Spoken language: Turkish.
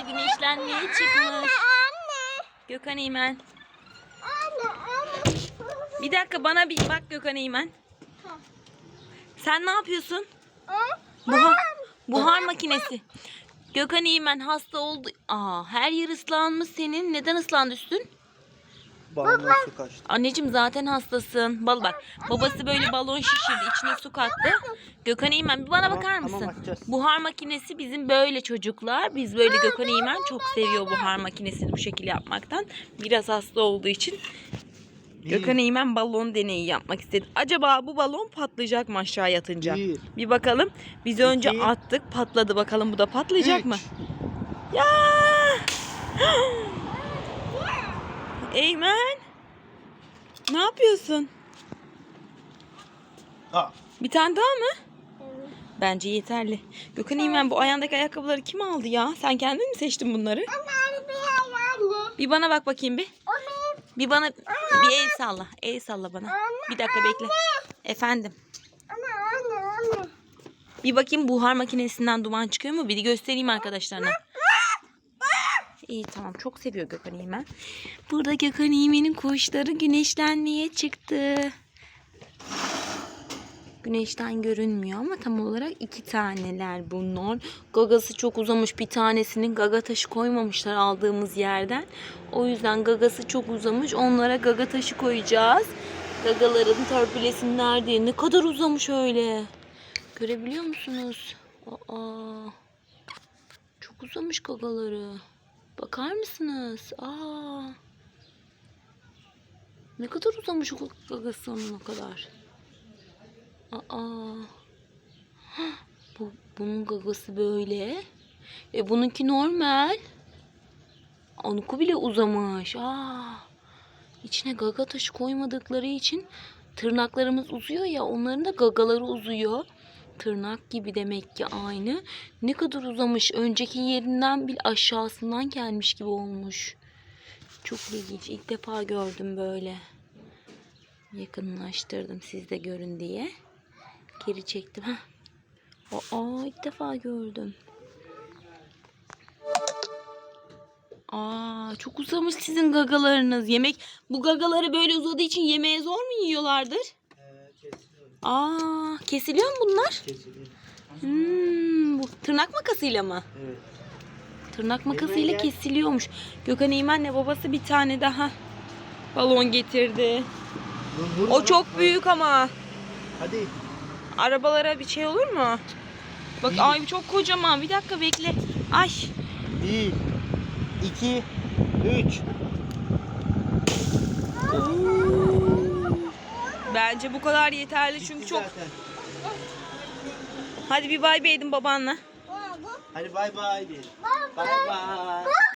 güneşlenmeye çıkmış. Gökhan Eymen. Bir dakika bana bir bak Gökhan Eymen. Sen ne yapıyorsun? Buhar, buhar makinesi. Gökhan Eymen hasta oldu. Aa, her yer ıslanmış senin. Neden ıslandı üstün? Balondan su kaçtı. Anneciğim zaten hastasın. Bal bak. Babası böyle balon şişirdi. içine su kattı. Gökhan Eymen bir bana Tamam, bakar tamam, mısın? bakacağız. buhar makinesi bizim böyle çocuklar. Biz böyle Gökhan Eymen çok seviyor buhar makinesini bu şekilde yapmaktan. Biraz hasta olduğu için Gökhan Eymen balon deneyi yapmak istedi. Acaba bu balon patlayacak mı aşağı yatınca? Bir. Bir bakalım. Biz önce İki. attık patladı bakalım bu da patlayacak Üç. mı? Ya! Eymen! Ne yapıyorsun? Aa, Bir tane daha mı? Bence yeterli. Gökhan Eymen bu ayağındaki ayakkabıları kim aldı ya? Sen kendin mi seçtin bunları? Bir bana bak bakayım bir. Bir bana bir el salla. El salla bana. Bir dakika bekle. Efendim. Bir bakayım buhar makinesinden duman çıkıyor mu? Bir de göstereyim arkadaşlarına. İyi tamam. Çok seviyor Gökhan İğmen. Burada Gökhan İğmen'in kuşları güneşlenmeye çıktı. Güneşten görünmüyor ama tam olarak iki taneler bunlar. Gagası çok uzamış. Bir tanesinin gaga taşı koymamışlar aldığımız yerden. O yüzden gagası çok uzamış. Onlara gaga taşı koyacağız. Gagaların törpülesinin nerede? Ne kadar uzamış öyle. Görebiliyor musunuz? Aa, çok uzamış gagaları. Bakar mısınız? Aa, ne kadar uzamış gagası onun o kadar. Aa. Bu, bunun gagası böyle. E bununki normal. Onunki bile uzamış. Aa. İçine gaga taşı koymadıkları için tırnaklarımız uzuyor ya onların da gagaları uzuyor. Tırnak gibi demek ki aynı. Ne kadar uzamış. Önceki yerinden bir aşağısından gelmiş gibi olmuş. Çok ilginç. İlk defa gördüm böyle. Yakınlaştırdım siz de görün diye. Geri çektim. Heh. Aa ilk defa gördüm. Aa çok uzamış sizin gagalarınız. Yemek bu gagaları böyle uzadığı için yemeğe zor mu yiyorlardır? e, kesiliyor. Aa kesiliyor mu bunlar? Kesiliyor. Hmm, bu tırnak makasıyla mı? Evet. Tırnak makasıyla kesiliyormuş. Gökhan İğmen'le babası bir tane daha balon getirdi. Vurma. O çok büyük ama. Hadi. Arabalara bir şey olur mu? Bak İyi. ay çok kocaman. Bir dakika bekle. Ay. Bir, iki, üç. Bence bu kadar yeterli çünkü Bitti çok. zaten. Hadi bir bay bay edin babanla. Hadi bay bay. Bay bay.